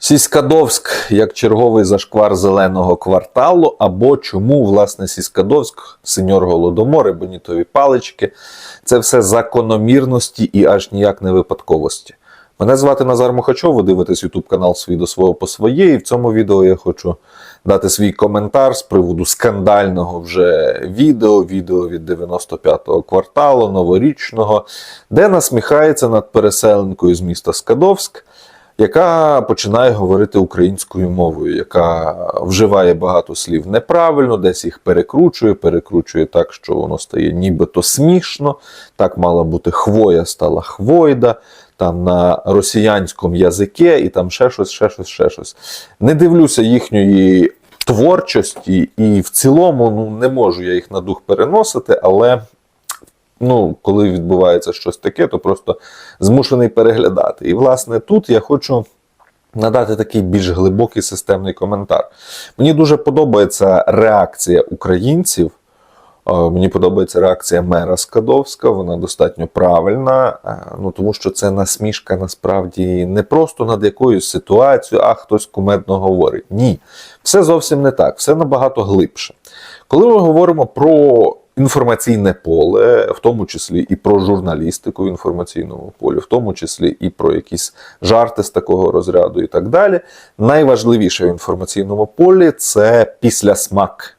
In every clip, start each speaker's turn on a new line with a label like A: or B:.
A: Сіськадовськ як черговий зашквар зеленого кварталу, або чому, власне, Сіськадовськ, сеньор Голодомор, ебонітові палички це все закономірності і аж ніяк не випадковості. Мене звати Назар Мухачов, ви дивитесь YouTube канал свій до свого по своє, і в цьому відео я хочу дати свій коментар з приводу скандального вже відео, відео від 95-го кварталу, новорічного, де насміхається над переселенкою з міста Скадовськ, яка починає говорити українською мовою, яка вживає багато слів неправильно, десь їх перекручує, перекручує так, що воно стає нібито смішно. Так мала бути хвоя, стала хвойда. Там на росіянському язикі, і там ще щось, ще щось, ще щось. Не дивлюся їхньої творчості, і в цілому ну, не можу я їх на дух переносити, але ну, коли відбувається щось таке, то просто змушений переглядати. І, власне, тут я хочу надати такий більш глибокий системний коментар. Мені дуже подобається реакція українців. Е, Мені подобається реакція мера Скадовська, вона достатньо правильна, е, ну тому що це насмішка насправді не просто над якоюсь ситуацією, а хтось кумедно говорить. Ні, все зовсім не так, все набагато глибше. Коли ми говоримо про інформаційне поле, в тому числі і про журналістику в інформаційному полі, в тому числі і про якісь жарти з такого розряду і так далі, найважливіше в інформаційному полі це післясмак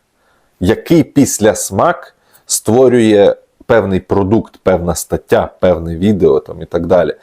A: який післясмак створює певний продукт, певна стаття, певне відео там і так далі.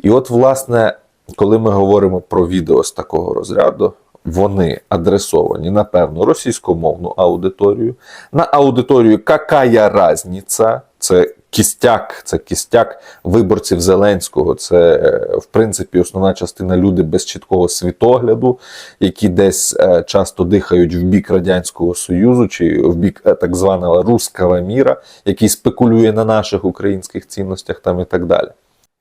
A: І от, власне, коли ми говоримо про відео з такого розряду, вони адресовані на певну російськомовну аудиторію, на аудиторію «Какая разниця?» це кістяк, це кістяк виборців Зеленського. Це, е, в принципі, основна частина люди без чіткого світогляду, які десь е, часто дихають в бік Радянського Союзу чи в бік е, так званого руского міра, який спекулює на наших українських цінностях там і так далі.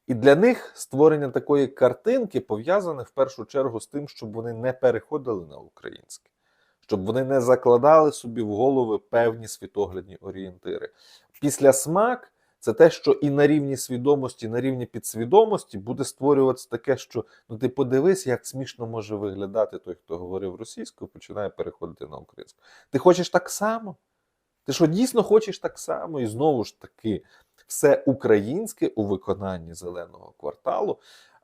A: І для них створення такої картинки пов'язане в першу чергу з тим, щоб вони не переходили на українське, щоб вони не закладали собі в голови певні світоглядні орієнтири. Після смак це те, що і на рівні свідомості, і на рівні підсвідомості буде створюватися таке, що ну ти подивись, як смішно може виглядати той, хто говорив російською, починає переходити на українську. Ти хочеш так само? Ти що дійсно хочеш так само? І знову ж таки, все українське у виконанні зеленого кварталу,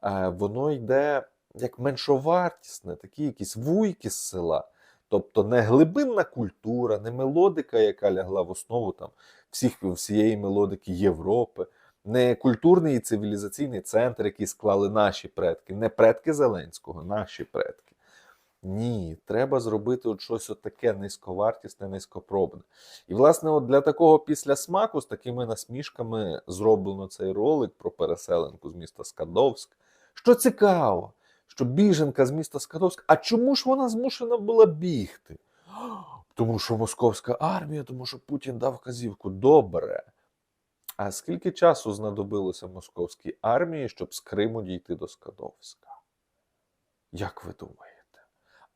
A: е, воно йде як меншовартісне, такі якісь вуйки з села. Тобто не глибинна культура, не мелодика, яка лягла в основу там всіх, всієї мелодики Європи, не культурний і цивілізаційний центр, який склали наші предки, не предки Зеленського, наші предки. Ні, треба зробити от щось от таке низьковартісне, низькопробне. І, власне, от для такого післясмаку з такими насмішками зроблено цей ролик про переселенку з міста Скадовськ. Що цікаво, що біженка з міста Скадовськ, а чому ж вона змушена була бігти? Тому що московська армія, тому що Путін дав вказівку. Добре. А скільки часу знадобилося московській армії, щоб з Криму дійти до Скадовська? Як ви думаєте?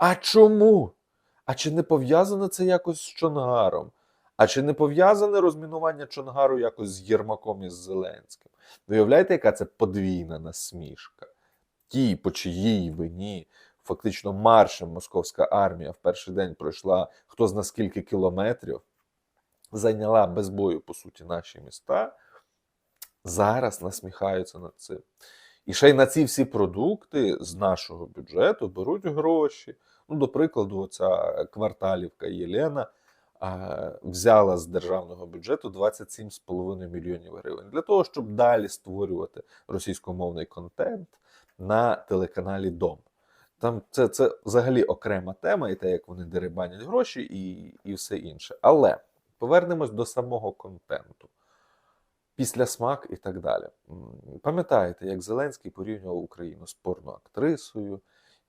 A: А чому? А чи не пов'язане це якось з Чонгаром? А чи не пов'язане розмінування Чонгару якось з Єрмаком і з Зеленським? Виявляєте, яка це подвійна насмішка? Ті, по чиїй вині, фактично маршем московська армія в перший день пройшла хто зна скільки кілометрів, зайняла без бою, по суті, наші міста, зараз насміхаються над цим. І ще й на ці всі продукти з нашого бюджету беруть гроші. Ну, до прикладу, оця кварталівка Єлена взяла з державного бюджету 27,5 мільйонів гривень для того, щоб далі створювати російськомовний контент на телеканалі Дом. Там це, це взагалі окрема тема, і те, як вони дерибанять гроші, і, і все інше. Але повернемось до самого контенту. Після смак і так далі. Пам'ятаєте, як Зеленський порівнював Україну з порноактрисою,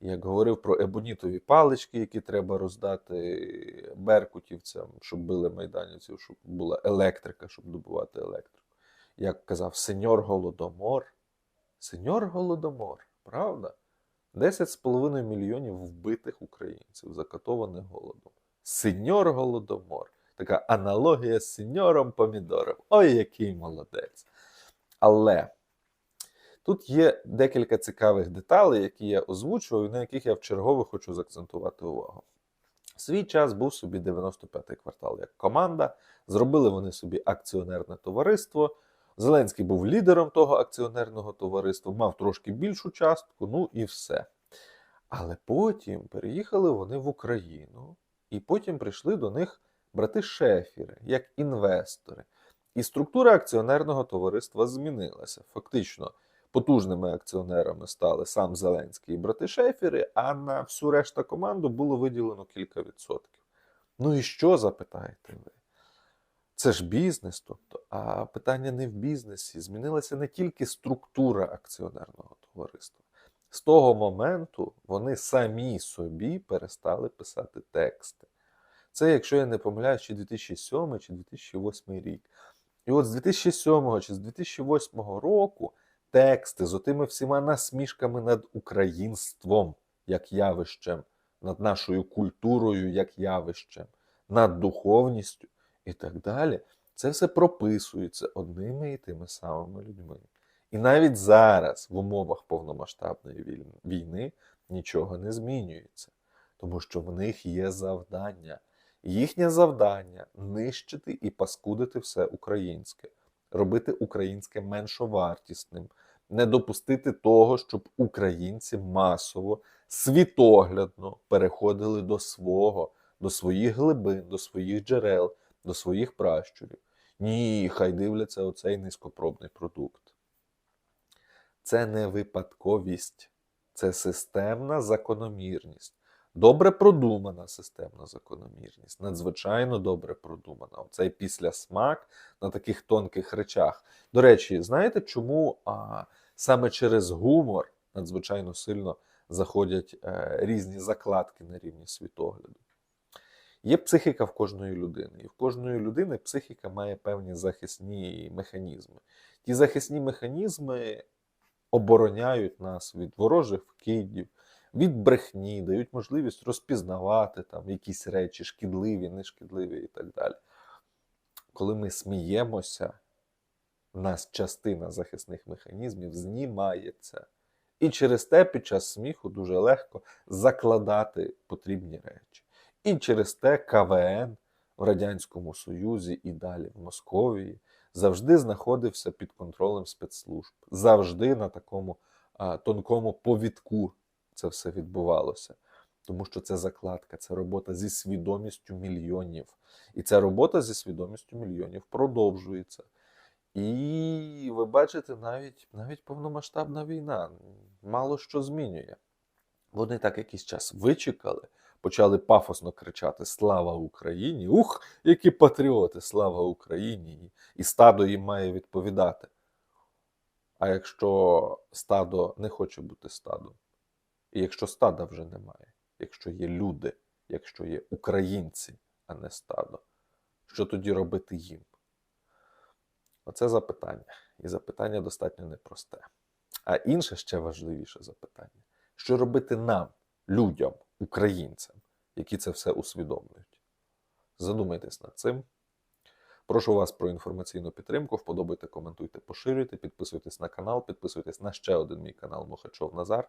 A: як говорив про ебонітові палички, які треба роздати беркутівцям, щоб били майданівців, щоб була електрика, щоб добувати електрику. Як казав сеньор Голодомор. Сеньор Голодомор, правда? 10,5 мільйонів вбитих українців, закатованих голодом. Сеньор Голодомор. Така аналогія з сеньором Помідором. Ой, який молодець. Але Тут є декілька цікавих деталей, які я озвучував, і на яких я вчергове хочу заакцентувати увагу. Свій час був собі 95-й квартал як команда. Зробили вони собі акціонерне товариство. Зеленський був лідером того акціонерного товариства, мав трошки більшу частку, ну і все. Але потім переїхали вони в Україну, і потім прийшли до них брати Шефіри як інвестори. І структура акціонерного товариства змінилася. Фактично, потужними акціонерами стали сам Зеленський і брати Шефіри, а на всю решту команду було виділено кілька відсотків. Ну і що запитаєте ви? Це ж бізнес, тобто, а питання не в бізнесі. Змінилася не тільки структура акціонерного товариства. З того моменту вони самі собі перестали писати тексти. Це, якщо я не помиляюсь, чи 2007 чи 2008 рік. І от з 2007 чи з 2008 року тексти з отими всіма насмішками над українством як явищем, над нашою культурою як явищем, над духовністю і так далі. Це все прописується одними і тими самими людьми. І навіть зараз, в умовах повномасштабної війни, нічого не змінюється, тому що в них є завдання. Їхнє завдання нищити і паскудити все українське, робити українське меншовартісним, не допустити того, щоб українці масово, світоглядно переходили до свого, до своїх глибин, до своїх джерел, до своїх пращурів. Ні, хай дивляться оцей низькопробний продукт. Це не випадковість, це системна закономірність. Добре продумана системна закономірність, надзвичайно добре продумана. Оцей післясмак на таких тонких речах. До речі, знаєте, чому а, саме через гумор надзвичайно сильно заходять е, різні закладки на рівні світогляду? Є психіка в кожної людини, і в кожної людини психіка має певні захисні механізми. Ті захисні механізми обороняють нас від ворожих вкидів, від брехні, дають можливість розпізнавати там якісь речі, шкідливі, нешкідливі і так далі. Коли ми сміємося, в нас частина захисних механізмів знімається. І через те під час сміху дуже легко закладати потрібні речі. І через те КВН в Радянському Союзі і далі в Московії завжди знаходився під контролем спецслужб. Завжди на такому а, тонкому повідку це все відбувалося. Тому що це закладка, це робота зі свідомістю мільйонів. І ця робота зі свідомістю мільйонів продовжується. І ви бачите, навіть, навіть повномасштабна війна мало що змінює. Вони так якийсь час вичекали, почали пафосно кричати Слава Україні! Ух, які патріоти! Слава Україні! І стадо їм має відповідати. А якщо стадо не хоче бути стадом, і якщо стада вже немає, якщо є люди, якщо є українці, а не стадо, що тоді робити їм? Оце запитання. І запитання достатньо непросте. А інше ще важливіше запитання: що робити нам, людям, українцям, які це все усвідомлюють? Задумайтесь над цим. Прошу вас про інформаційну підтримку. Вподобайте, коментуйте, поширюйте, підписуйтесь на канал, підписуйтесь на ще один мій канал Мухачов Назар.